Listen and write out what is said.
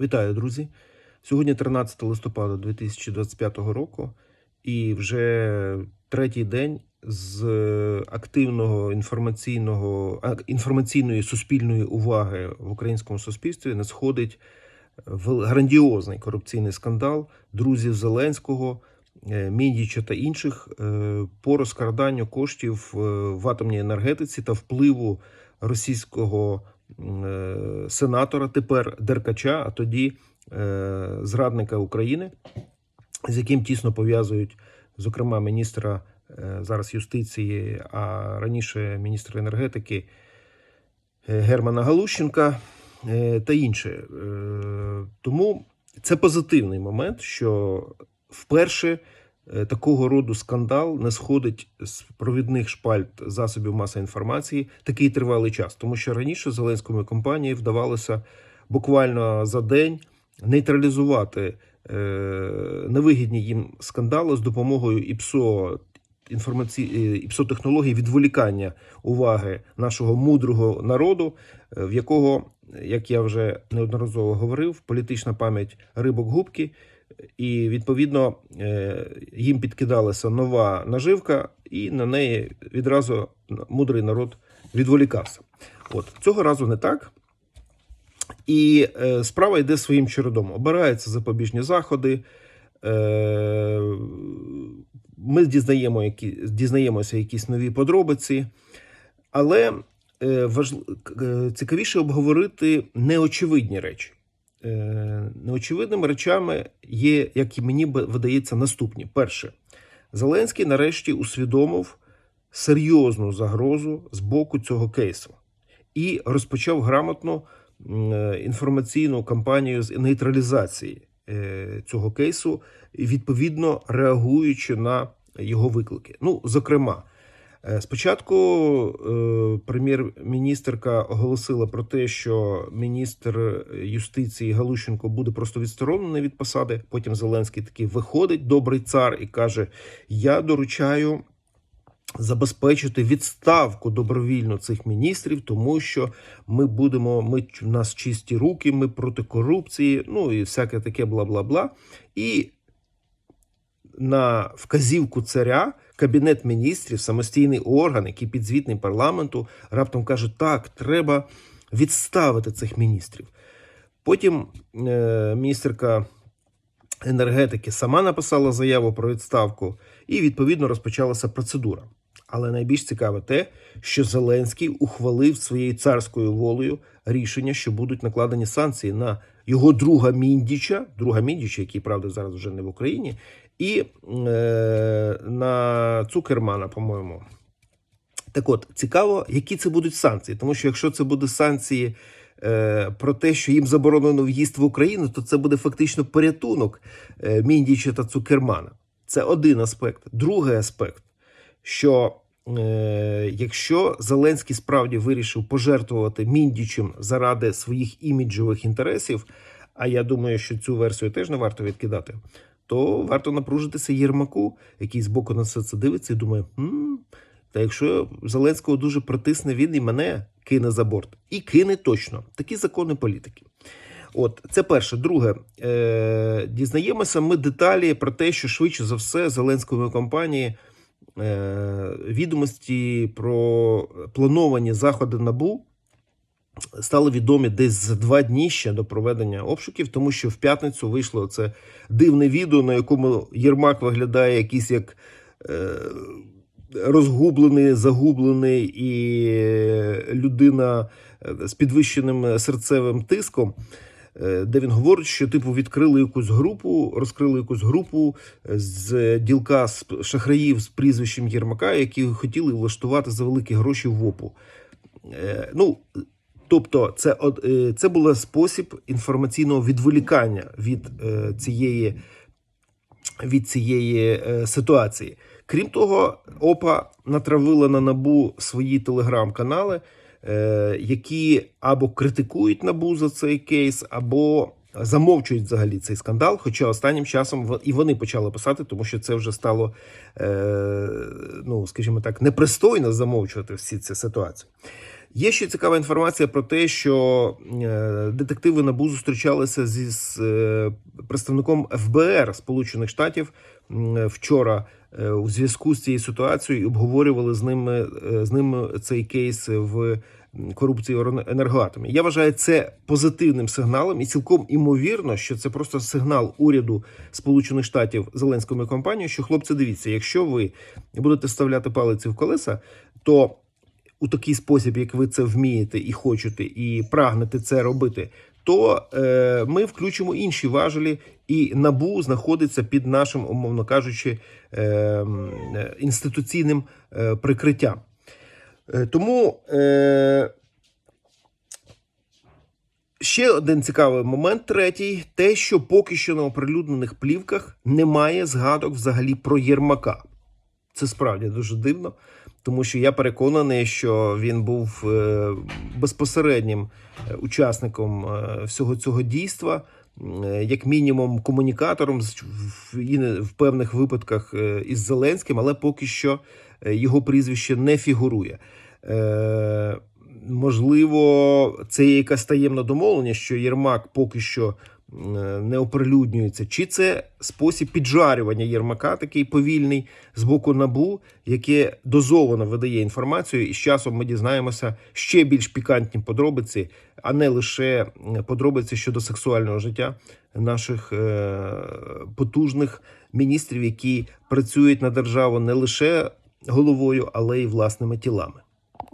Вітаю, друзі! Сьогодні 13 листопада 2025 року, і вже третій день з активного інформаційного інформаційної суспільної уваги в українському суспільстві не сходить в- грандіозний корупційний скандал друзів Зеленського, е, Міндіча та інших е, по розкраданню коштів е, в атомній енергетиці та впливу російського е, сенатора, тепер Деркача, а тоді е, зрадника України, з яким тісно пов'язують, зокрема, міністра е, зараз юстиції, а раніше міністра енергетики е, Германа Галущенка е, та інше. Е, Тому це позитивний момент, що вперше е, такого роду скандал не сходить з провідних шпальт засобів масової інформації. Такий тривалий час, тому що раніше Зеленському компанії вдавалося буквально за день нейтралізувати е, невигідні їм скандали з допомогою ІПСО інформаці... е, ІПСО-технологій відволікання уваги нашого мудрого народу, е, в якого, як я вже неодноразово говорив, політична пам'ять рибок губки, і відповідно е, їм підкидалася нова наживка, і на неї відразу мудрий народ відволікався. От цього разу не так. І е, справа йде своїм чередом. Обираються запобіжні заходи. Е, ми дізнаємо, які, дізнаємося якісь нові подробиці, але важ, цікавіше обговорити неочевидні речі. Е, неочевидними речами є, як і мені видається, наступні. Перше, Зеленський нарешті усвідомив серйозну загрозу з боку цього кейсу і розпочав грамотну е, інформаційну кампанію з нейтралізації е, цього кейсу, відповідно реагуючи на його виклики. Ну, зокрема, спочатку е, прем'єр-міністерка оголосила про те, що міністр юстиції Галущенко буде просто відсторонений від посади. Потім Зеленський такий виходить, добрий цар, і каже: Я доручаю забезпечити відставку добровільно цих міністрів, тому що ми будемо, ми в нас чисті руки, ми проти корупції, ну і всяке таке бла бла бла. І на вказівку царя кабінет міністрів, самостійний орган, який підзвітний парламенту, раптом каже: так, треба відставити цих міністрів. Потім е, міністерка енергетики сама написала заяву про відставку, і відповідно розпочалася процедура. Але найбільш цікаве те, що Зеленський ухвалив своєю царською волею рішення, що будуть накладені санкції на його друга Міндіча, друга Міндіча, який правда зараз вже не в Україні, і е, на Цукермана, по-моєму. Так от, цікаво, які це будуть санкції. Тому що якщо це будуть санкції е, про те, що їм заборонено в'їзд в Україну, то це буде фактично порятунок е, Міндіча та Цукермана. Це один аспект. Другий аспект, що е, якщо Зеленський справді вирішив пожертвувати Міндічем заради своїх іміджових інтересів, а я думаю, що цю версію теж не варто відкидати, то варто напружитися Єрмаку, який збоку на все це дивиться і думає: «М, та якщо Зеленського дуже притисне, він і мене кине за борт. І кине точно. Такі закони політики. От це перше. Друге, е, дізнаємося ми деталі про те, що швидше за все Зеленської компанії е, відомості про плановані заходи набу стали відомі десь за два дні ще до проведення обшуків, тому що в п'ятницю вийшло це дивне відео, на якому Єрмак виглядає якийсь як. Е, Розгублений, загублений і людина е, з підвищеним серцевим тиском, е, де він говорить, що типу відкрили якусь групу, розкрили якусь групу з ділка з шахраїв з прізвищем Єрмака, які хотіли влаштувати за великі гроші в ОПУ. Е, Ну, тобто, це, е, це був спосіб інформаційного відволікання від е, цієї, від цієї е, ситуації. Крім того, ОПА натравила на набу свої телеграм-канали, які або критикують набу за цей кейс, або замовчують взагалі цей скандал. Хоча останнім часом і вони почали писати, тому що це вже стало, ну скажімо так, непристойно замовчувати всі ці ситуації. Є ще цікава інформація про те, що е, детективи НАБУ зустрічалися зі з е, представником ФБР Сполучених Штатів вчора е, у зв'язку з цією ситуацією і обговорювали з ними з ними цей кейс в корупції в енергоатомі. Я вважаю це позитивним сигналом, і цілком імовірно, що це просто сигнал уряду Сполучених Штатів Зеленському компанію, що хлопці, дивіться, якщо ви будете вставляти палиці в колеса, то у такий спосіб, як ви це вмієте і хочете, і прагнете це робити, то е, ми включимо інші важелі, і набу знаходиться під нашим, умовно кажучи, е, е, інституційним е, прикриттям. Е, Тому е, ще один цікавий момент, третій, те, що поки що на оприлюднених плівках немає згадок взагалі про Єрмака. Це справді дуже дивно, тому що я переконаний, що він був е, безпосереднім е, учасником е, всього цього дійства, як мінімум комунікатором в, певних випадках із Зеленським, але поки що його прізвище не фігурує. Можливо, це є якась таємна домовленість, що Єрмак поки що не оприлюднюється, чи це спосіб піджарювання Єрмака, такий повільний з боку набу, яке дозовано видає інформацію, і з часом ми дізнаємося ще більш пікантні подробиці, а не лише подробиці щодо сексуального життя наших е, потужних міністрів, які працюють на державу не лише головою, але й власними тілами.